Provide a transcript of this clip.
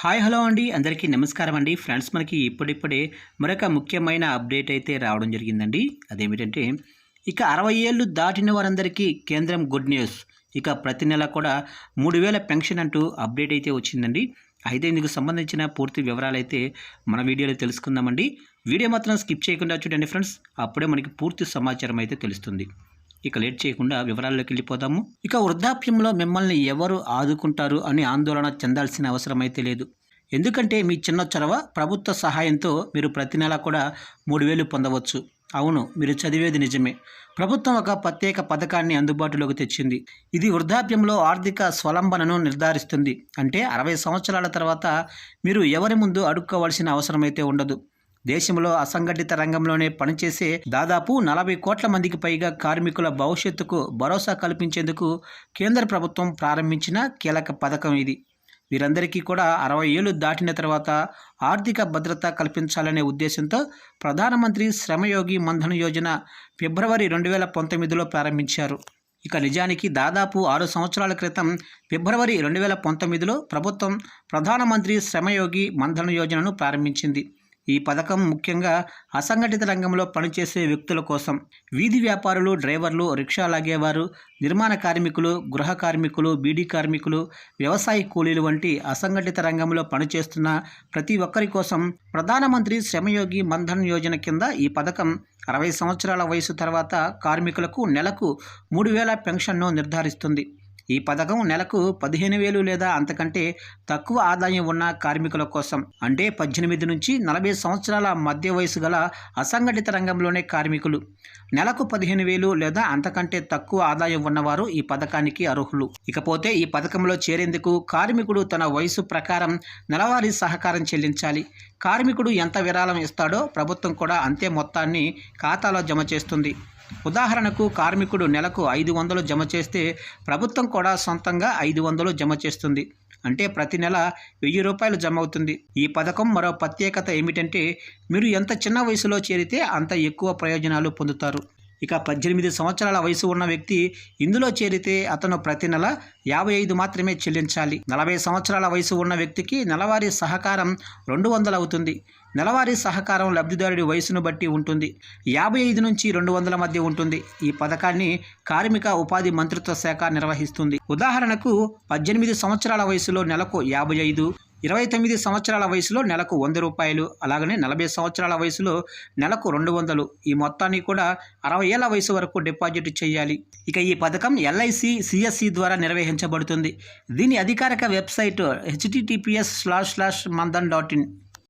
Hi hello అండి. అందరికీ నమస్కారం అండి. ఫ్రెండ్స్ మనకి ఇప్పుడిప్పుడే మరొక ముఖ్యమైన అప్డేట్ అయితే రావడం జరిగిందండి. అదేమిటంటే ఇక అరవై ఏళ్ళు దాటిన వారందరికీ కేంద్రం గుడ్ న్యూస్. ఇక ప్రతి నెల కూడా మూడు వేల పెన్షన్ అంటూ అప్డేట్ అయితే వచ్చిందండి. అయితే ఇందుకు సంబంధించిన పూర్తి వివరాలు అయితే మన వీడియోలో తెలుసుకుందామండి. వీడియో మాత్రం స్కిప్ చేయకుండా చూడండి ఫ్రెండ్స్. అప్పుడే మనకి పూర్తి సమాచారం అయితే తెలుస్తుంది. ఇక లేట్ చేయకుండా వివరాల్లోకి వెళ్ళిపోదాము. ఇక వృద్ధాప్యంలో మిమ్మల్ని ఎవరు ఆదుకుంటారు అని ఆందోళన చెందాల్సిన అవసరం అయితే లేదు. ఎందుకంటే మీ చిన్న చొరవ ప్రభుత్వ సహాయంతో మీరు ప్రతి నెల కూడా మూడు వేలు పొందవచ్చు. అవును మీరు చదివేది నిజమే. ప్రభుత్వం ఒక ప్రత్యేక పథకాన్ని అందుబాటులోకి తెచ్చింది. ఇది వృద్ధాప్యంలో ఆర్థిక స్వలంబనను నిర్ధారిస్తుంది. అంటే అరవై సంవత్సరాల తర్వాత మీరు ఎవరి ముందు అడుక్కోవాల్సిన అవసరం అయితే ఉండదు. దేశంలో అసంఘటిత రంగంలోనే పనిచేసే దాదాపు నలభై కోట్ల మందికి పైగా కార్మికుల భవిష్యత్తుకు భరోసా కల్పించేందుకు కేంద్ర ప్రభుత్వం ప్రారంభించిన కీలక పథకం ఇది. వీరందరికీ కూడా అరవై ఏళ్ళు దాటిన తర్వాత ఆర్థిక భద్రత కల్పించాలనే ఉద్దేశంతో ప్రధానమంత్రి శ్రమయోగి మన్ధన్ యోజన ఫిబ్రవరి రెండు వేల పంతొమ్మిదిలో ప్రారంభించారు. ఇక నిజానికి దాదాపు ఆరు సంవత్సరాల క్రితం ఫిబ్రవరి రెండు వేల పంతొమ్మిదిలో ప్రభుత్వం ప్రధానమంత్రి శ్రమయోగి మన్ధన్ యోజనను ప్రారంభించింది. ఈ పథకం ముఖ్యంగా అసంఘటిత రంగంలో పనిచేసే వ్యక్తుల కోసం. వీధి వ్యాపారులు డ్రైవర్లు రిక్షా లాగేవారు నిర్మాణ కార్మికులు గృహ కార్మికులు బీడీ కార్మికులు వ్యవసాయ కూలీలు వంటి అసంఘటిత రంగంలో పనిచేస్తున్న ప్రతి ఒక్కరి కోసం ప్రధానమంత్రి శ్రమయోగి మన్ధన్ యోజన కింద ఈ పథకం అరవై సంవత్సరాల వయసు తర్వాత కార్మికులకు నెలకు మూడు వేల పెన్షన్ను నిర్ధారిస్తుంది. ఈ పథకం నెలకు పదిహేను వేలు లేదా అంతకంటే తక్కువ ఆదాయం ఉన్న కార్మికుల కోసం. అంటే పద్దెనిమిది నుంచి నలభై సంవత్సరాల మధ్య వయసు గల అసంఘటిత రంగంలోనే కార్మికులు. నెలకు పదిహేను వేలు లేదా అంతకంటే తక్కువ ఆదాయం ఉన్నవారు ఈ పథకానికి అర్హులు. ఇకపోతే ఈ పథకంలో చేరేందుకు కార్మికుడు తన వయసు ప్రకారం నెలవారీ సహకారం చెల్లించాలి. కార్మికుడు ఎంత విరాళం ఇస్తాడో ప్రభుత్వం కూడా అంతే మొత్తాన్ని ఖాతాలో జమ చేస్తుంది. ఉదాహరణకు కార్మికుడు నెలకు ఐదు వందలు జమ చేస్తే ప్రభుత్వం కూడా సొంతంగా ఐదు వందలు జమ చేస్తుంది. అంటే ప్రతి నెల వెయ్యి రూపాయలు జమ అవుతుంది. ఈ పథకం మరో ప్రత్యేకత ఏమిటంటే మీరు ఎంత చిన్న వయసులో చేరితే అంత ఎక్కువ ప్రయోజనాలు పొందుతారు. ఇక పద్దెనిమిది సంవత్సరాల వయసు ఉన్న వ్యక్తి ఇందులో చేరితే అతను ప్రతి నెల యాభై ఐదు మాత్రమే చెల్లించాలి. నలభై సంవత్సరాల వయసు ఉన్న వ్యక్తికి నెలవారీ సహకారం రెండు వందలు అవుతుంది. నెలవారీ సహకారం లబ్ధిదారుడి వయసును బట్టి ఉంటుంది. యాభై ఐదు నుంచి రెండు వందల మధ్య ఉంటుంది. ఈ పథకాన్ని కార్మిక ఉపాధి మంత్రిత్వ శాఖ నిర్వహిస్తుంది. ఉదాహరణకు పద్దెనిమిది సంవత్సరాల వయసులో నెలకు యాభై ఐదు ఇరవై తొమ్మిది సంవత్సరాల వయసులో నెలకు వంద రూపాయలు అలాగనే నలభై సంవత్సరాల వయసులో నెలకు రెండు వందలు. ఈ మొత్తాన్ని కూడా అరవై ఏళ్ళ వయసు వరకు డిపాజిట్ చేయాలి. ఇక ఈ పథకం ఎల్ఐసి సిఎస్సి ద్వారా నిర్వహించబడుతుంది. దీని అధికారిక website HTTPS slash slash Maandhan dot in